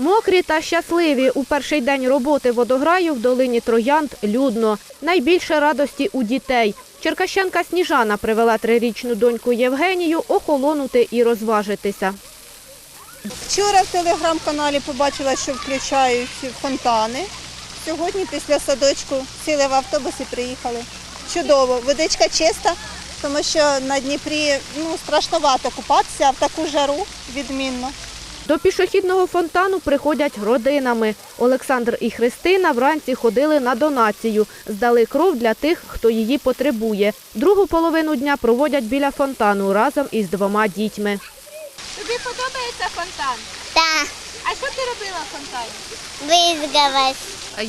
Мокрі та щасливі у перший день роботи водограю в долині Троянд людно. Найбільше радості у дітей. Черкащанка Сніжана привела трирічну доньку Євгенію охолонути і розважитися. Вчора в телеграм-каналі побачила, що включають фонтани. Сьогодні після садочку сіли в автобус і приїхали. Чудово, водичка чиста, тому що на Дніпрі ну, страшновато купатися, в таку жару відмінно. До пішохідного фонтану приходять родинами. Олександр і Христина вранці ходили на донацію, здали кров для тих, хто її потребує. Другу половину дня проводять біля фонтану разом із двома дітьми. Тобі подобається фонтан? Да, А що ти робила в фонтані? визгалась.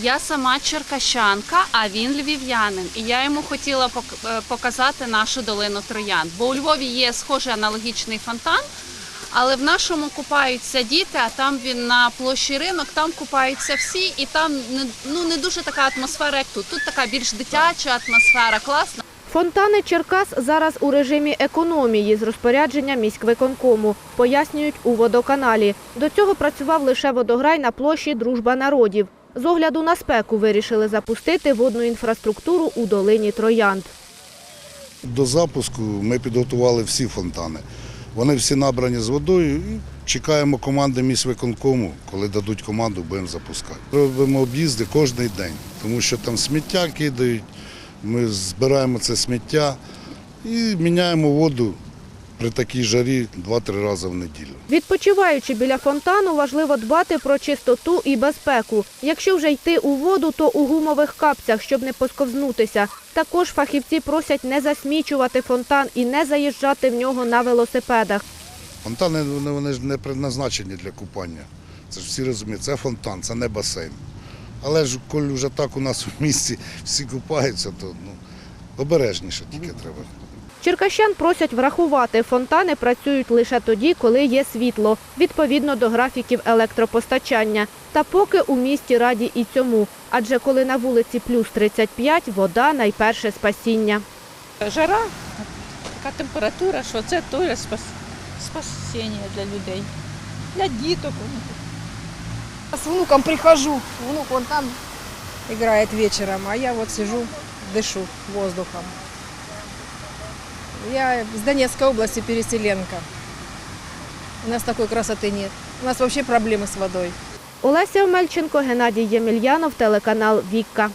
Я сама черкащанка, а він львів'янин. І я йому хотіла пок- е, показати нашу долину Троян. Бо у Львові є схожий аналогічний фонтан, але в нашому купаються діти, а там він на площі ринок, там купаються всі, і там не, ну, не дуже така атмосфера, як тут. Тут така більш дитяча атмосфера, класна. Фонтани Черкас зараз у режимі економії з розпорядження міськвиконкому, пояснюють у водоканалі. До цього працював лише водограй на площі Дружба народів. З огляду на спеку вирішили запустити водну інфраструктуру у долині Троянд. До запуску ми підготували всі фонтани. Вони всі набрані з водою і чекаємо команди міськвиконкому. Коли дадуть команду, будемо запускати. Робимо об'їзди кожен день, тому що там сміття кидають, ми збираємо це сміття і міняємо воду при такій жарі 2-3 рази в неділю. Відпочиваючи біля фонтану, важливо дбати про чистоту і безпеку. Якщо вже йти у воду, то у гумових капцях, щоб не посковзнутися. Також фахівці просять не засмічувати фонтан і не заїжджати в нього на велосипедах. Фонтани вони, вони ж не предназначені для купання. Це ж всі розуміють, це фонтан, це не басейн. Але ж коли вже так у нас в місті всі купаються, то ну, обережніше тільки треба. Черкащан просять врахувати, фонтани працюють лише тоді, коли є світло, відповідно до графіків електропостачання. Та поки у місті раді і цьому, адже коли на вулиці плюс 35, вода – найперше спасіння. Жара, така температура, що це теж спасіння для людей, для діток. С внуком прихожу, внук вон там играет вечером, а я вот сижу, дышу воздухом. Я из Донецкой области, переселенка. У нас такой красоты нет. У нас вообще проблемы с водой. Олеся Омельченко, Геннадій Ємельянов, телеканал «Вікка».